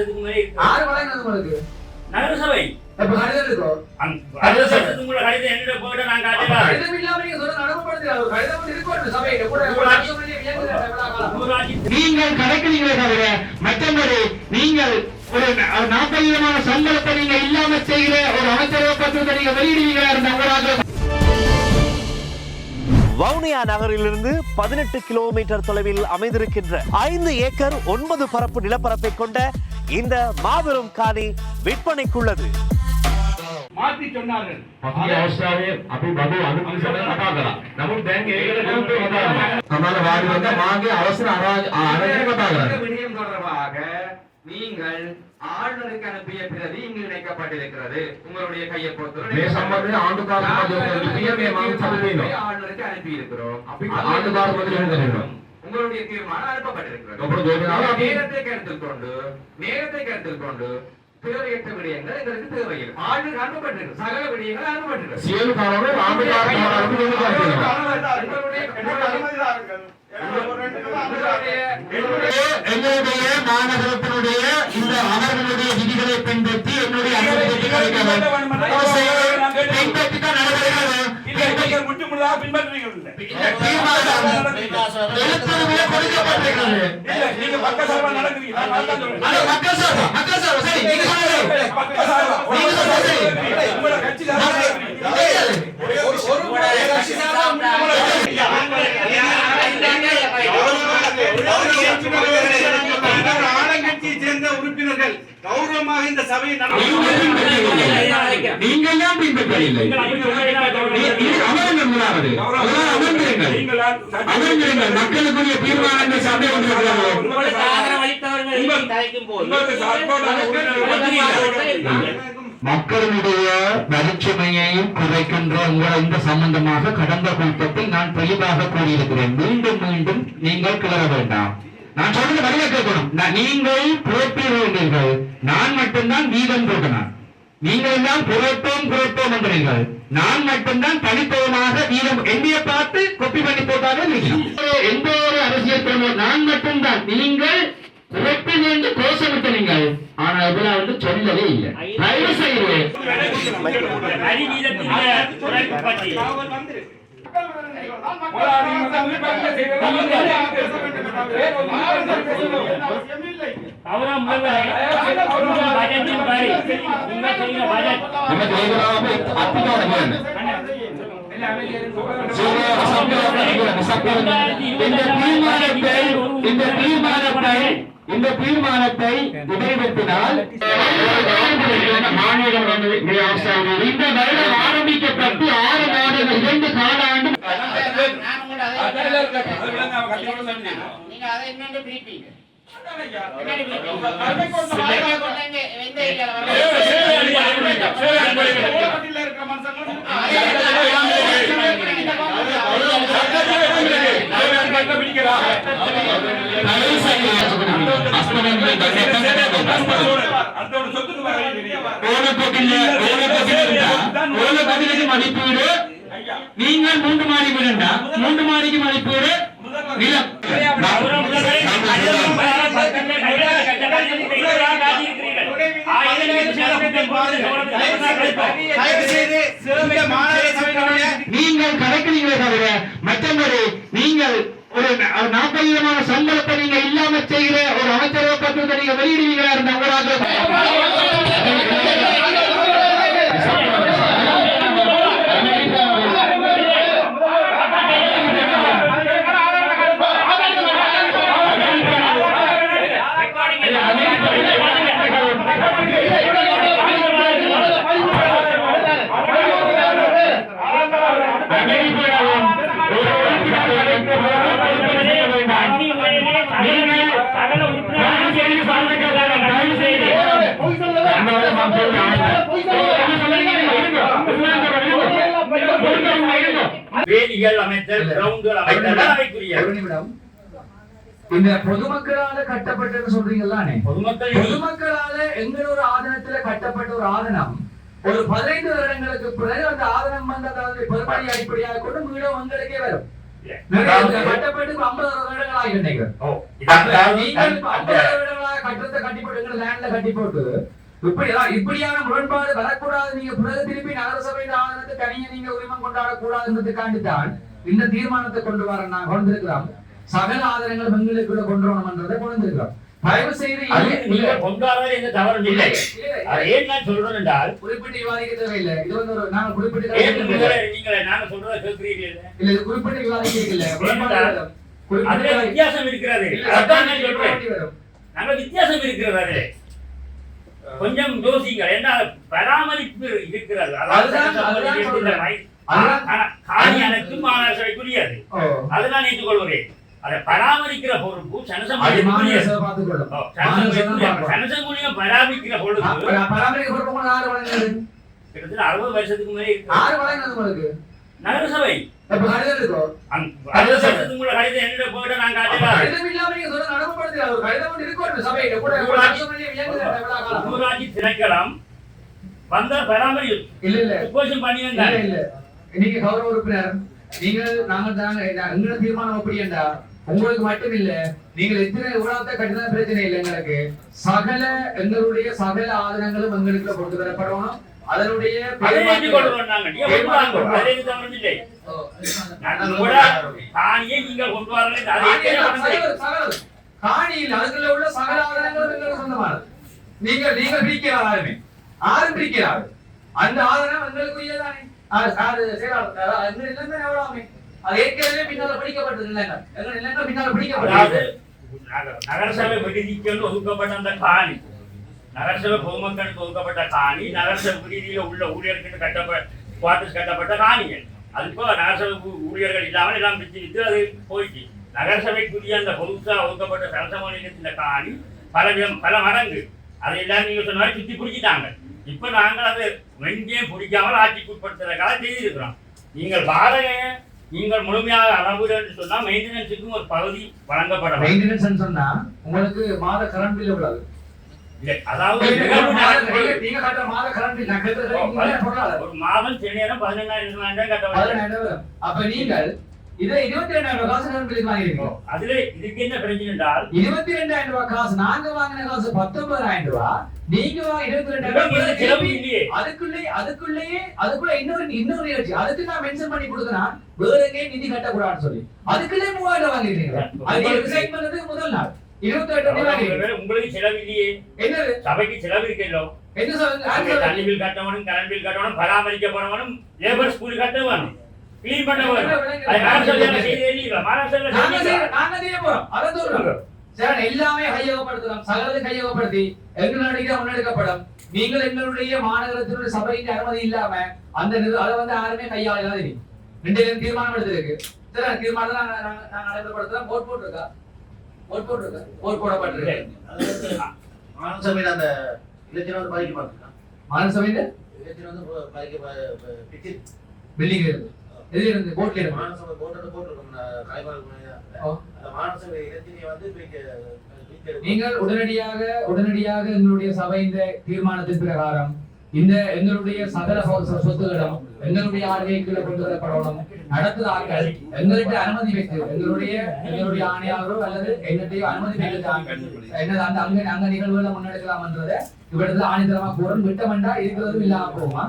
வருஷத்துக்கு முன்னாடி இருக்கு. ஆறு வழங்கினது உங்களுக்கு? நகரசபை. இப்ப கடிதம் இருக்கோ. அந்த அறுபது வருஷத்துக்கு முன்னாடி கடிதம் என்னோட போயிட்டு நான் காட்டலாம் கடிதம் இல்லாம நீங்க சொல்ல நடைமுறைப்படுத்தி ஒரு கடிதம் ஒன்று இருக்கும் சபையில. கூட ஒரு வருஷம் முன்னாடி இயங்குகிற எவ்வளவு காலம்? ஊராட்சி நீங்கள் கணக்கிடுங்களே தவிர மற்றபடி நீங்கள் ஒரு நாற்பது விதமான சம்பளத்தை நீங்க இல்லாம செய்கிற ஒரு அமைச்சரவை பத்திரத்தை நீங்க வெளியிடுவீங்களா இருந்த ஊராக வவுனியா நகரிலிருந்து பதினெட்டு கிலோமீட்டர் தொலைவில் அமைந்திருக்கின்ற ஐந்து ஏக்கர் ஒன்பது பரப்பு நிலப்பரப்பை கொண்ட இந்த மாபெரும் காணி விற்பனைக்குள்ளது. நீங்கள் ஆளுநருக்கு அனுப்பிய பிரதி இங்கு இணைக்கப்பட்டிருக்கிறது. உங்களுடைய கையை பொறுத்தவரை ஆளுநருக்கு அனுப்பி இருக்கிறோம் உங்களுடைய தீர்மானம் அனுப்பப்பட்டிருக்கிறது. கருத்தில் கொண்டு நேரத்தை கருத்தில் கொண்டு தேவையற்ற மாநகரத்தினுடைய இந்த அவர்களுடைய விதிகளை பின்பற்றி என்னுடைய அனுமதி இல்லை. நீங்க பக்க சார்பா நடக்கிறீங்க. சார்பா மக்கள் சார்பா சரி நீங்க சொல்லுங்க பக்க சார்பா. நீங்க சொல்லுங்க சரி உங்களோட கட்சி சார்பா நடக்கிறீங்க. ஆளுங்கட்சியை சேர்ந்த உறுப்பினர்கள் கௌரவமாக இந்த சபையை நீங்கள் தான் பின்பற்றவில்லை மக்களுக்குரிய தீர்மானங்கள் சபை மக்களுடைய வரிச்சுமையை குறைக்கின்ற உங்கள் இந்த சம்பந்தமாக கடந்த கூட்டத்தில் நான் தெளிவாக கூறியிருக்கிறேன் மீண்டும் மீண்டும் நீங்கள் கிளற வேண்டாம் நான் சொல்றது வழியா கேட்கணும் நான் நீங்கள் குறைப்பீர்கள் நான் மட்டும்தான் வீதம் போட்டனான் நீங்கள் எல்லாம் குறைப்போம் குறைப்போம் என்றீர்கள் நான் மட்டும்தான் தனித்துவமாக வீதம் என்னைய பார்த்து கொப்பி பண்ணி போட்டாலே. எந்த ஒரு அரசியல் தலைவர் நான் மட்டும்தான் நீங்கள் குறைப்பீங்க என்று கோஷமிட்டீங்கள் ஆனா இதுல வந்து சொல்லவே இல்லை. தயவு செய்து இந்த தீர்மானத்தை இந்த தீர்மானத்தை நிறைவேற்றினால் மாநிலம் இந்த வருடம் ஆரம்பி நீங்க அதை என்னன்னு பிரிப்பீங்க மதிப்பீடு நீங்கள் மூன்று மாடி மூன்று மாடிக்கு மதிப்பீடு. நீங்கள் கணக்கிடுங்களே தவிர மற்றபடி நீங்கள் ஒரு நாற்பது விதமான சம்பளத்தை நீங்க இல்லாம செய்கிற ஒரு அமைச்சரவை பத்திரத்தை நீங்க வெளியிடுவீங்களா இருந்த வேதியியல் அமைச்சர் கிரவுண்டுகள் அமைச்சர் அவைக்குரிய. ஒரு நிமிடம். இந்த பொதுமக்களால கட்டப்பட்டது சொல்றீங்கல்லானே பொதுமக்கள் பொதுமக்களால எங்களோட ஆதனத்துல கட்டப்பட்ட ஒரு ஆதனம். ஒரு பதினைந்து வருடங்களுக்கு பிறகு அந்த ஆதனம் வந்து அதாவது பெருமதி அடிப்படையாக கொண்டு மீண்டும் உங்களுக்கே வரும். நிறைய இந்த கட்டப்பட்டு இப்ப 50 வருடங்கள் ஆகிட்டு நினைக்கிறேன். ஓ அப்ப நீங்கள் இப்ப 50 வருடங்களாக கட்டடத்தை கட்டி போட்டு எங்க லேண்ட்ல கட்டி போட்டு இப்படிதான் இப்படியான முரண்பாடு வரக்கூடாது. நீங்க பிறகு திருப்பி நகரசபையின் ஆதரத்தை தனியா நீங்க உரிமம் கொண்டாட கூடாதுன்றதுக்காண்டி தான் இந்த தீர்மானத்தை கொண்டு வர நான். கொண்டிருக்கிறோம். சகல ஆதாரங்கள் பெண்களுக்குள்ள கொண்டு வரணும்ன்றதை கொண்டிருக்கிறோம். தயவு செய்து அது இல்ல, நீங்க இல்ல, கொண்டாடுறது எந்த தவறும் இல்லை. இல்ல, அது ஏன் நான் சொல்றேன் என்றால் குறிப்பிட்டு விவாதிக்க தேவையில்லை. இது வந்து ஒரு நாங்க குறிப்பிட்டு நீங்களே நாங்க சொல்றதை கேட்கிறீர்கள்? இல்ல இது குறிப்பிட்டு விவாதிக்க இல்ல. அதுல குறிப்பிட்டு வித்தியாசம் இருக்கிறது. அதான் நான் சொல்றேன். நாங்க வித்தியாசம் இருக்கிறது கொஞ்சம் யோசிங்க என்ன பராமரிப்பு இருக்கிறது. அதுதான், அதுதான் அதுதான். காணி அனைத்தும் மாநகரசபைக்குரியது ஓ. அதை நான் ஏற்றுக்கொள்கிறேன் அதை பராமரிக்கிற பொறுப்பு சனசமூலியம் பராமரிக்கிற பொறுப்பு கிட்டத்தட்ட அறுபது வருஷத்துக்கு மேலே இருக்கு. நகரசபை. கடிதம் முன்னாடி என்னிட போயிட்டு நான் காட்டலாம் ஊராட்சி திணைக்களம் வந்த பராமரி இல்ல இல்ல. உபோஷம் பண்ணி இல்ல நீங்க கௌரவ உறுப்பினர் நீங்கள் நாங்கள் தாங்க எங்களோட தீர்மானம் அப்படி என்றா உங்களுக்கு மட்டும் இல்ல நீங்கள் எத்தனை உலகத்தை கட்டின பிரச்சனை இல்லை எங்களுக்கு. சகல எங்களுடைய சகல ஆதனங்களும் எங்களுக்கு கொண்டு வரப்படணும். அதனுடைய நீங்க. கொண்டு நாங்கள் வரல. காணியில் அதுக்குள்ள உள்ள சகல ஆதாரங்களும் எங்களுக்கு சொந்தமானது. நீங்க நீங்க பிரிக்கிறார் யாருமே ஆறு பிரிக்கிறார். அந்த ஆதாரம் எங்களுக்குரியதானே? அது அது செயலாளர் அது ஏற்கனவே பின்னால பிடிக்கப்பட்டது இல்லைங்க எங்க நிலைமை பின்னால அதாவது நகரசபை விடுதிக்கு ஒதுக்கப்பட்ட அந்த காணி. நகரசபை பொதுமக்களுக்கு ஒதுக்கப்பட்ட காணி நகரசபை விடுதியில உள்ள ஊழியர்களுக்கு கட்டப்பட்ட குவார்டர்ஸ் கட்டப்பட்ட காணிகள். அது இப்போ நகரசபை ஊழியர்கள் இல்லாமல் எல்லாம் பிரித்து வித்து அது போயிடுச்சு நகரசபைக்குரிய அந்த பொதுசா ஒதுக்கப்பட்ட சரசமணியத்தின் காணி பல விதம் பல மடங்கு. அதை எல்லாம் நீங்க சொன்ன மாதிரி சுத்தி பிடிச்சிட்டாங்க இப்ப நாங்கள் அதை வெங்கியம் பிடிக்காமல் ஆட்சிக்கு உட்படுத்துறதுக்காக செய்திருக்கிறோம் நீங்கள் வாடகையை நீங்கள் முழுமையாக அளவுடு என்று சொன்னால் மெயின்டெனன்ஸுக்கும் ஒரு பகுதி வழங்கப்பட மெயின்டெனன்ஸ் சொன்னா உங்களுக்கு மாத கரண்ட் பில் எவ்வளவு? ஒரு மாதம் வேண்டும் பதினெண்டாயிரம் வரும். அப்ப நீங்கள் இதை இருபத்தி ரெண்டாயிரம் ரூபாய் காசு பில் வாங்கிருக்கீங்க அதுல இதுக்கு என்ன பிரச்சனை என்றால்? இருபத்தி ரெண்டாயிரம் ரூபாய் காசு நாங்க வாங்கின காசு பத்தொன்பதாயிரம் ரூபாய். நீங்க இருபத்தி ரெண்டாயிரம் அதுக்குள்ளே அதுக்குள்ளேயே அதுக்குள்ள இன்னொரு இன்னொரு நிகழ்ச்சி அதுக்கு நான் மென்ஷன் பண்ணி கொடுத்தேன் வேற எங்கேயும் நிதி கட்டக்கூடாதுன்னு சொல்லி. அதுக்குள்ளே மூவாயிரம் வாங்கிருக்கீங்க அது ரிசைன் பண்ணதுக்கு முதல் நாள். இருபத்தி உங்களுக்கு செலவு இல்லையே. என்னது? சபைக்கு செலவு இருக்கല്ലോ என்ன தண்ணி பில் கட்டவனும் கரண்ட் பில் கட்டவனும் பராமரிக்கப்படவனும் லேபர் ஸ்கூல் கட்ட கிளீன் பண்ண வேணும் அது மகாராஷ்டிரா செய்தே இல்லையா மகாராஷ்டிரா நாங்க செய்தீங்களா? செய்ய- நாங்க செய்ய போறோம். அதை சொல்றோம். சார் எல்லாமே கையகப்படுத்தலாம் சகலத்தை கையகப்படுத்தி எங்களுடைய முன்னெடுக்கப்படும். நீங்கள் எங்களுடைய மாநகரத்தினுடைய சபையின் அனுமதி இல்லாம அந்த அதை வந்து யாருமே கையாளலாம் தெரியும் ரெண்டு பேரும் தீர்மானம் எடுத்திருக்கு சரி அந்த தீர்மானம் நாங்க நாங்க- நடைமுறைப்படுத்தலாம் போட் போட்டிருக்கா? போட் போட்டிருக்கா? போட் போடப்பட்டிருக்கு. மானசபையில் அந்த இலச்சினம் வந்து பாதிக்கப்பட்டிருக்கான் மாநகர சபையில இலச்சினம் வந்து பாதிக்க பில்டிங் இருந்து எது இருந்து போட்ல இருந்து மானசபை போட்டு போட்டிருக்கோம் வந்து பிரிக்க நீங்கள் உடனடியாக உடனடியாக எங்களுடைய சபை இந்த தீர்மானத்தின் பிரகாரம் இந்த எங்களுடைய சகல சொத்துகளும் எங்களுடைய ஆளுகைக்குள்ள கொண்டு வரப்படணும். நடத்துதார்கள் எங்கள்கிட்ட அனுமதி பெற்று எங்களுடைய எங்களுடைய ஆணையாளரோ அல்லது என்னுடைய அனுமதி என்னது அந்த அங்க அங்க நிகழ்வுகளை முன்னெடுக்கலாம் என்றதை இவ்விடத்துல ஆணித்தரமா கூறணும். விட்டமெண்டா இருக்கிறதும் இல்லாம போகுமா?